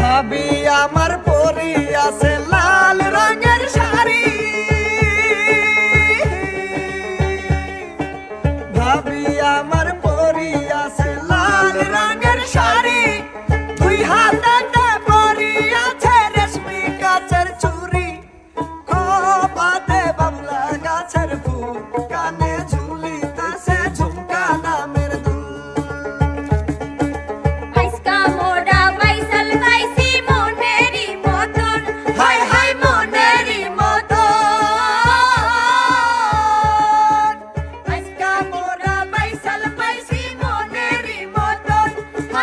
ভাবি আমার পরি আছে লাল রঙের শাড়ি। ভাবি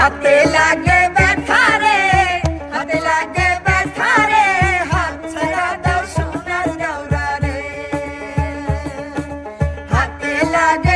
হাতে লাগে ব্যথা রে, হাতে লাগে ব্যথা রে, হাত ছাড়া দাও সোনার দাওরা রে। হাতে লাগে